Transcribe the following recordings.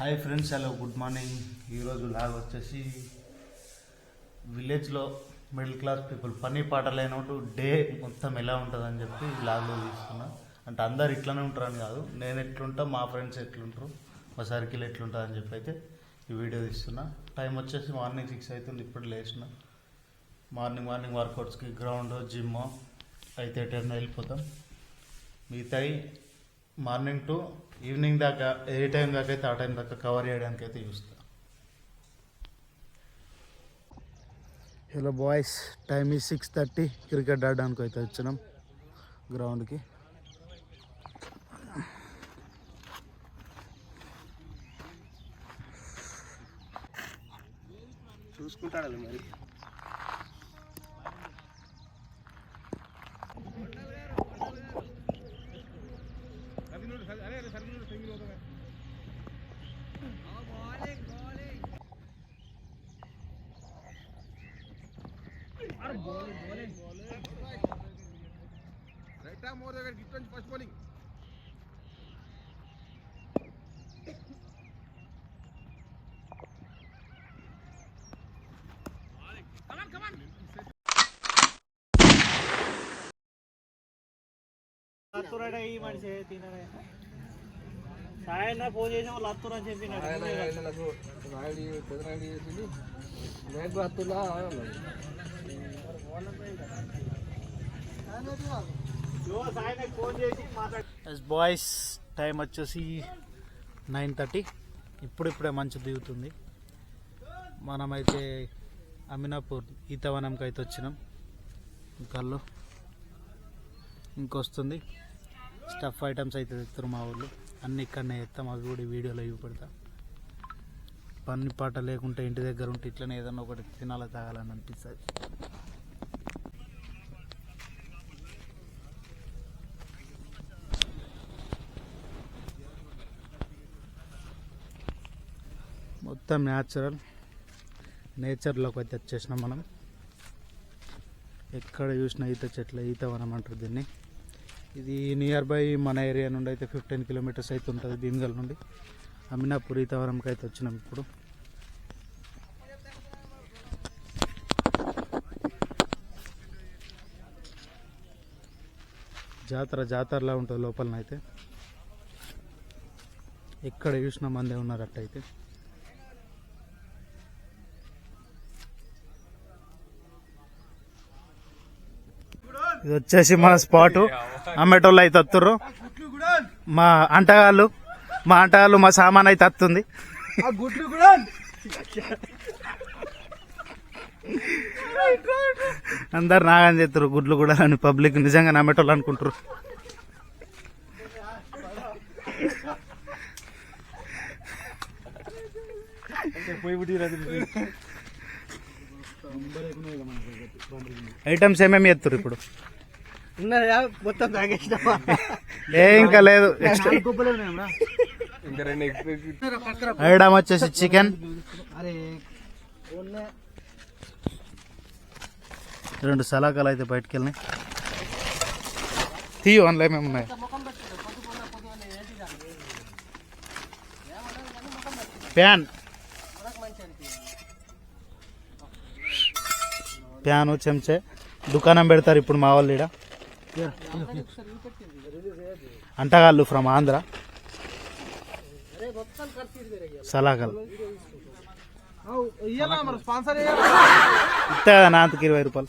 Hi friends hello good morning ఈరోజు vlog వచ్చేసి విలేజ్లో మిడిల్ క్లాస్ పీపుల్ పని పాట లేనట్టు డే మొత్తం ఎలా ఉంటుందని చెప్పి లాగ్లో తీసుకున్నా. అంటే అందరు ఇట్లానే ఉంటారని కాదు నేను ఎట్లుంటా మా ఫ్రెండ్స్ ఎట్లుంటారు మా సర్కిల్ ఎట్లుంటుంది అని చెప్పి అయితే ఈ వీడియో తీస్తున్నా. టైం వచ్చేసి మార్నింగ్ సిక్స్ అవుతుంది ఇప్పుడు లేచిన. మార్నింగ్ మార్నింగ్ వర్కౌట్స్కి గ్రౌండ్ జిమ్ అయితే ఎటైనా వెళ్ళిపోతాం. మిగతాయి మార్నింగ్ టు ఈవినింగ్ దాకా ఏ టైం దాకా అయితే ఆ టైం దాకా కవర్ చేయడానికి అయితే చూస్తా. హలో బాయ్స్ టైం ఈ సిక్స్ థర్టీ క్రికెట్ ఆడడానికి అయితే వచ్చినాం గ్రౌండ్కి. చూసుకుంటాడు మరి. రైట్ మోర్ దగ్గర గిట్ ఫస్ట్ బౌలింగ్ లత్తురాడ ఈ మనిషి తిననే సాయన్న ఫోన్ చేసిన లత్తురా అని చెప్పినాడు నాకు రాయుడి పెద్ద రాయుడి చేసింది నాకు అత్తులా బాయ్స్ టైం వచ్చేసి నైన్ థర్టీ ఇప్పుడిప్పుడే మంచు దిగుతుంది. మనమైతే అమినాపూర్ ఈతవనంకి అయితే వచ్చినాం. కళ్ళు ఇంకొస్తుంది. స్టఫ్ ఐటమ్స్ అయితే తెస్తారు మా ఊళ్ళు అన్ని ఇక్కడనే చేస్తాం అవి కూడా వీడియోలో ఇవి పెడతా. పని పాట లేకుంటే ఇంటి దగ్గర ఉంటే ఇట్లనే ఏదన్నా ఒకటి తినాలి తాగాలని అనిపిస్తుంది. మొత్తం న్యాచురల్ నేచర్లోకి అయితే వచ్చేసినాం మనం. ఎక్కడ చూసినా ఈత చెట్ల ఈత వనం అంటారు దీన్ని. ఇది నియర్ బై మన ఏరియా నుండి అయితే ఫిఫ్టీన్ కిలోమీటర్స్ అయితే ఉంటుంది భీమగల్ నుండి. అమినాపూర్ ఈత వనంకి అయితే వచ్చినాం ఇప్పుడు. జాతర జాతరలా ఉంటుంది లోపలనైతే. ఎక్కడ చూసినా మందే ఉన్నారు ఇది వచ్చేసి మన స్పాట్. అమ్మేటోళ్ళు అయితే వస్తుర్రు మా అంటగాళ్ళు మా అంటగాళ్ళు మా సామాన్ అయితే వస్తుంది అందరు నాగని చెప్తారు గుడ్లు కూడా అని పబ్లిక్ నిజంగా నమ్మేటోళ్ళు అనుకుంటారు ఐటమ్స్ ఏమేమి ఎత్తురు ఇప్పుడు? మొత్తం తాగేసినావా ఏ ఇంకా లేదు ఐటమ్ వచ్చేసి చికెన్ రెండు సలాకాలు అయితే బయటకు వెళ్ళినాయి తీయు అందులో ఏమేమి ఉన్నాయి? ప్యాన్. ప్యాను చెంచే దుకాణం పెడతారు ఇప్పుడు మా వాళ్ళు అంటగాళ్ళు ఫ్రమ్ ఆంధ్ర. సలాకాలు ఇస్తా కదా నాంతకి ఇరవై రూపాయలు.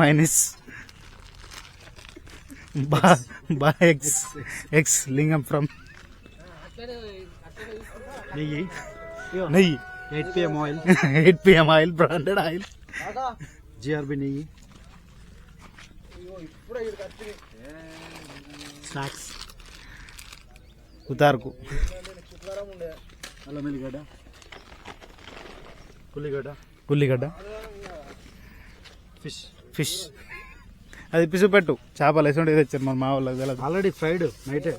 మైనస్. బా బా ఎక్స్ ఎక్స్ లింగం ఫ్రమ్ నెయ్యి. నెయ్యి. Eight PM oil eight PM oil branded oil GRB నెయ్యి స్నాక్స్ ఉతార్కు అల్లం ఎల్లిగడ్డ. ఉల్లిగడ్డ. ఉల్లిగడ్డ. ఫిష్ ఫిష్ అది పిసు పెట్టు. చేపలు వేసుకుంటే తెచ్చారు మన మా వాళ్ళకి ఆల్రెడీ ఫ్రైడ్ నైటే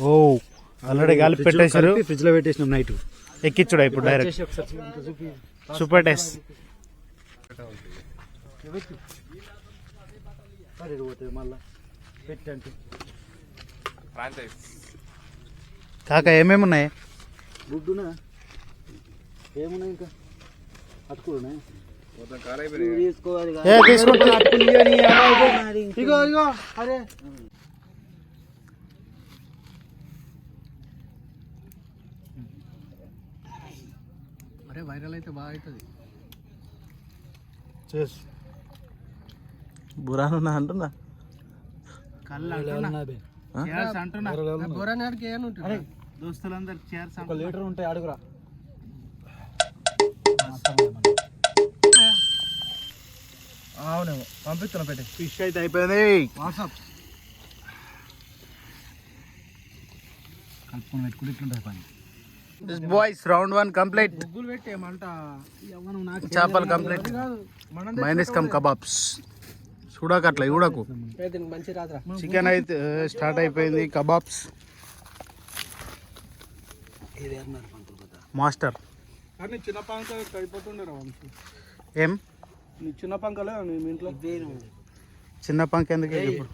ఓ ఆల్రెడీ కలిపి పెట్టేశారు. ఫ్రిడ్జ్లో పెట్టేసినాం నైట్. ఎక్కిచ్చుడా ఇప్పుడు డైరెక్ట్ సూపర్ టేస్ట్ కాక ఏమేమి ఉన్నాయి? గుడ్డునా? ఏమున్నాయి ఇంకా? అయిపోయినాయి. తీసుకోవాలి ఏ తీసుకుంటా. ఇగో ఇగో అరే. అరే వైరల్ అయితే బాగా అవుతుంది. చేసు అంటున్నా? ఏమైనా ఉంటుంది? దోస్తులందరు చేర్స్ ఒక లీటర్ ఉంటాయి అడుగురా. అవునేమో పంపిస్తున్నా పెట్టి. ఫిష్ అయితే అయిపోయింది. వాట్సాప్. కలుపుకొని పెట్టుకుని ఇట్లుంటుంది పని. బాయ్స్ రౌండ్ వన్ కంప్లీట్ చేపలు కంప్లీట్ మనం మైనస్ కమ్ కబాబ్స్ చూడక అట్లా చూడకు మంచి రాత్రా చికెన్ అయితే స్టార్ట్ అయిపోయింది కబాబ్స్ మాస్టర్ కానీ చిన్న పంక అయిపోతుండే ఏం నీ చిన్న పంకలే మీ ఇంట్లో చిన్న పంక్ ఎందుకు ఇప్పుడు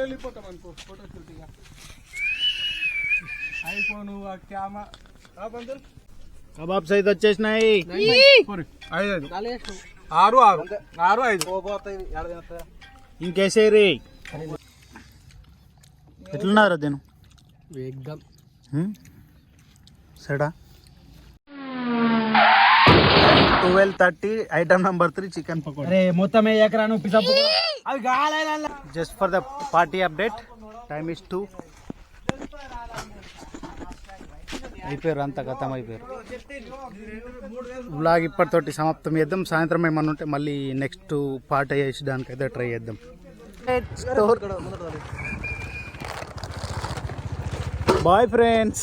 వెళ్ళిపోతాం అనుకో ఫోటో షూటింగ్ ఐఫోన్ ఆ కెమెరా. పంతులు కబాబ్స్ అయితే వచ్చేసినాయి. ఐదు ఐదు. ఆరు ఆరు. ఆరు ఐదు. ఇంకేసేరి. ఎట్లున్నారు దీని సడా? Twelve thirty item number three chicken pakoda. మొత్తం ఎకరా నువ్వు పిసప్పు అవి కాలేదు just for the party update time is two అయిపోయారు అంతా గతం అయిపోయారు బ్లాగ్ ఇప్పటితోటి సమాప్తం చేద్దాం. సాయంత్రం ఏమన్నా ఉంటే మళ్ళీ నెక్స్ట్ పార్ట్ చేసి దానికైతే ట్రై చేద్దాం బాయ్ ఫ్రెండ్స్